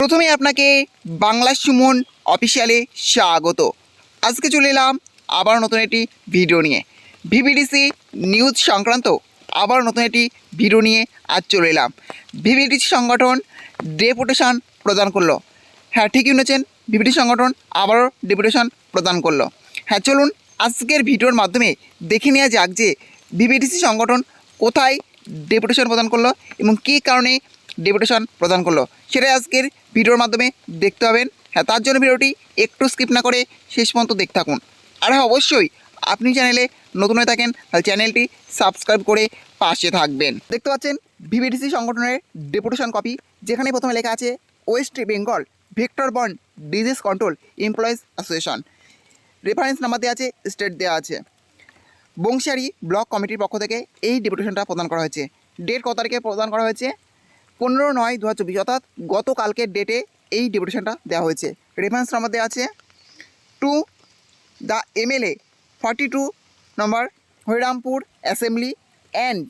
প্রথমে আপনাকে বাংলা সুমন অফিসিয়ালে স্বাগত। আজকে চলে এলাম আবার নতুন একটি ভিডিও নিয়ে। ভিভিডিসি নিউজ সংক্রান্ত আবার নতুন একটি ভিডিও নিয়ে আজ চলে এলাম। ভিভিডিসি সংগঠন ডেপুটেশন প্রদান করল। হ্যাঁ ঠিকই শুনেছেন ভিভিডি সংগঠন আবারও ডেপুটেশন প্রদান করল। হ্যাঁ চলুন আজকের ভিডিওর মাধ্যমে দেখে নেওয়া যাক যে ভিভিডিসি সংগঠন কোথায় ডেপুটেশন প্রদান করল এবং কী কারণে ডেপুটেশন প্রদান করল। সেটাই আজকের ভিডিওর মাধ্যমে দেখতে পাবেন। হ্যাঁ তার জন্য ভিডিওটি একটু স্কিপ না করে শেষ পর্যন্ত দেখতে থাকুন। আর হ্যাঁ অবশ্যই আপনি চ্যানেলে নতুন হয়ে থাকেন, তাহলে চ্যানেলটি সাবস্ক্রাইব করে পাশে থাকবেন। দেখতে পাচ্ছেন ভিভিডিসি সংগঠনের ডেপুটেশন কপি যেখানে প্রথমে লেখা আছে West Bengal vector bond disease control employees association reference number দেওয়া আছে স্টেট দেওয়া আছে। বংশিয়ারি ব্লক কমিটির পক্ষ থেকে এই ডেপুটেশনটা প্রদান করা হয়েছে। ডেট কত তারিখে প্রদান করা হয়েছে? পনেরো নয় দু হাজার চব্বিশ, অর্থাৎ গতকালকের ডেটে এই ডেপুটেশনটা দেওয়া হয়েছে। রেফারেন্স নাম্বার দেওয়া আছে to the MLA forty two number Harirampur assembly and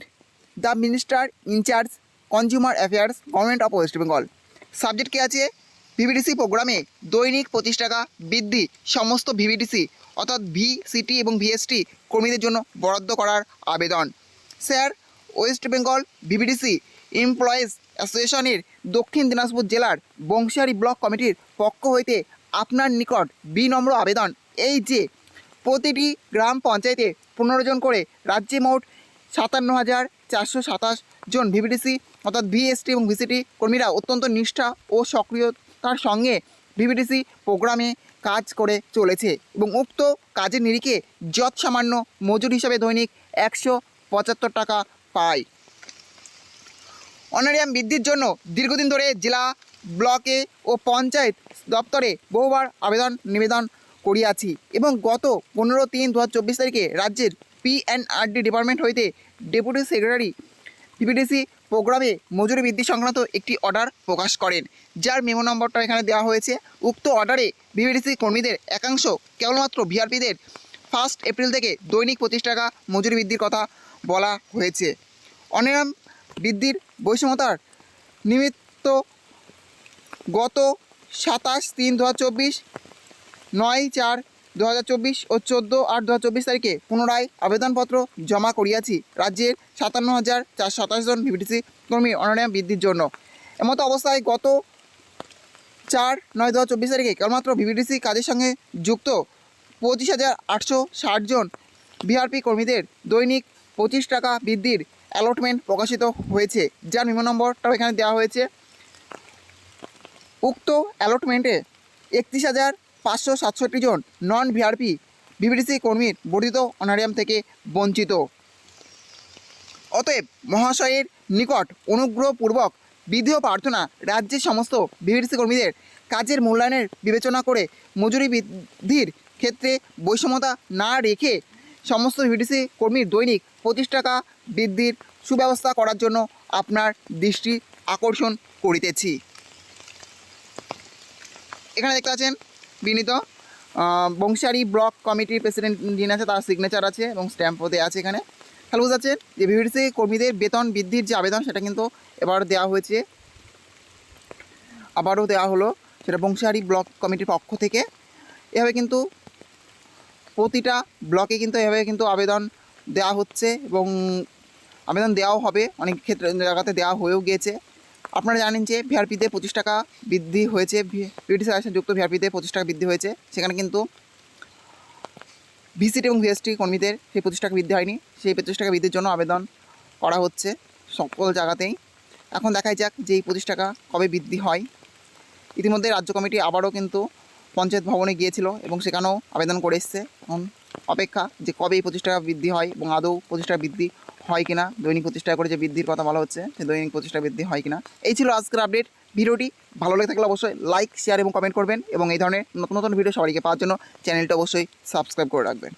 the minister incharge consumer affairs government of West Bengal subject কী আছে? ভিভিডিসি প্রোগ্রামে দৈনিক পঁচিশ টাকা বৃদ্ধি, সমস্ত ভিভিডিসি অর্থাৎ ভিসিটি এবং ভিএসটি কর্মীদের জন্য বরাদ্দ করার আবেদন। Sir West Bengal VVDC employees অ্যাসোসিয়েশনের দক্ষিণ দিনাজপুর জেলার বংশিয়ারি ব্লক কমিটির পক্ষ হইতে আপনার নিকট বিনম্র আবেদন। এই যে প্রতিটি গ্রাম পঞ্চায়েতে পনেরো জন করে, রাজ্যে মোট সাতান্ন হাজার চারশো সাতাশ জন ভিভিডিসি অর্থাৎ ভিএসটি এবং ভিসিটি কর্মীরা অত্যন্ত নিষ্ঠা ও সক্রিয়তার সঙ্গে ভিভিডিসি প্রোগ্রামে কাজ করে চলেছে এবং উক্ত কাজের নিরিখে যৎ সামান্য মজুর হিসাবে দৈনিক একশো পঁচাত্তর টাকা পায়। অনারিয়াম বৃদ্ধির জন্য দীর্ঘদিন ধরে জেলা ব্লকে ও পঞ্চায়েত দপ্তরে বহুবার আবেদন নিবেদন করিয়াছি এবং গত পনেরো তিন দু তারিখে রাজ্যের পিএনআরডি ডিপার্টমেন্ট হইতে ডেপুটি সেক্রেটারি পিপিডিসি প্রোগ্রামে মজুরি বৃদ্ধি সংক্রান্ত একটি অর্ডার প্রকাশ করেন, যার মেমো নম্বরটা এখানে দেওয়া হয়েছে। উক্ত অর্ডারে বিবিডিসি কর্মীদের একাংশ কেবলমাত্র ভিআরপিদের ফার্স্ট এপ্রিল থেকে দৈনিক পঁচিশ টাকা মজুরি বৃদ্ধির কথা বলা হয়েছে। অনিরাম বৃদ্ধির বৈষম্যতার নিমিত্ত গত সাতাশ তিন দু হাজার চব্বিশ, নয় চার দু হাজার চব্বিশ ও চোদ্দ আট দু হাজার চব্বিশ তারিখে পুনরায় আবেদনপত্র জমা করিয়াছি। রাজ্যের সাতান্ন হাজার চারশো সাতাশ জন ভিভিডিসি কর্মী অনারিয়াম বৃদ্ধির জন্য। এমতো অবস্থায় গত চার নয় দু হাজার চব্বিশ তারিখে কেবলমাত্র ভিভিডিসি কাজের সঙ্গে যুক্ত পঁচিশ হাজার আটশো ষাট জন বিআরপি কর্মীদের দৈনিক পঁচিশ টাকা বৃদ্ধির অ্যালটমেন্ট প্রকাশিত হয়েছে, যার নিম্ন নম্বরটাও এখানে দেওয়া হয়েছে। উক্ত অ্যালটমেন্টে একত্রিশ হাজার পাঁচশো সাতষট্টি জন নন ভিআরপি বিবিডিসি কর্মীর বর্ধিত অনারিয়াম থেকে বঞ্চিত। অতএব মহাশয়ের নিকট অনুগ্রহপূর্বক বিধেয় প্রার্থনা রাজ্যের সমস্ত বিবিডিসি কর্মীদের কাজের মূল্যায়নের বিবেচনা করে মজুরি বৃদ্ধির ক্ষেত্রে বৈষম্যতা না রেখে সমস্ত বিবিডিসি কর্মীর দৈনিক পঁচিশ টাকা বৃদ্ধির সুব্যবস্থা করার জন্য আপনার দৃষ্টি আকর্ষণ করিতেছি। এখানে দেখতে আছেন বিনীত বংশারি ব্লক কমিটির প্রেসিডেন্ট যিনি আছে তার সিগনেচার আছে এবং স্ট্যাম্পও দেওয়া আছে এখানে। তাহলে বোঝা যাচ্ছে যে বিবিডিসি কর্মীদের বেতন বৃদ্ধির যে আবেদন সেটা কিন্তু এবার দেওয়া হয়েছে। আবারও দেওয়া হলো সেটা বংশারি ব্লক কমিটির পক্ষ থেকে। এভাবে কিন্তু প্রতিটা ব্লকে কিন্তু এভাবে কিন্তু আবেদন দেওয়া হচ্ছে এবং আবেদন দেওয়াও হবে। অনেক ক্ষেত্রে জায়গাতে দেওয়া হয়েও গিয়েছে আপনারা জানেন যে ভিআরপিতে পঁচিশ টাকা বৃদ্ধি হয়েছে। বিডিসি সাথে যুক্ত ভিআরপিতে পঁচিশ টাকা বৃদ্ধি হয়েছে। সেখানে কিন্তু ভিসিটি এবং ভিএসটি কর্মীদের সেই পঁচিশ টাকা বৃদ্ধি হয়নি। সেই পঁচিশ টাকা বৃদ্ধির জন্য আবেদন করা হচ্ছে সকল জায়গাতেই। এখন দেখাই যাক যে এই পঁচিশ টাকা কবে বৃদ্ধি হয়। ইতিমধ্যে রাজ্য কমিটি আবারও কিন্তু পঞ্চায়েত ভবনে গিয়েছিল এবং সেখানেও আবেদন করে এসছে। এখন অপেক্ষা যে কবে এই পঁচিশ টাকা বৃদ্ধি হয় এবং আদৌ পঁচিশ টাকা বৃদ্ধি হয় কিনা, দৈনিক পঁচিশ টাকা করে যে বৃদ্ধির কথা বলা হচ্ছে, সে দৈনিক পঁচিশ টাকা বৃদ্ধি হয় কিনা। এই ছিল আজকের আপডেট। ভিডিওটি ভালো লেগে থাকলে অবশ্যই লাইক, শেয়ার এবং কমেন্ট করবেন এবং এই ধরনের নতুন নতুন ভিডিও সবাইকে পাওয়ার জন্য চ্যানেলটা অবশ্যই সাবস্ক্রাইব করে রাখবেন।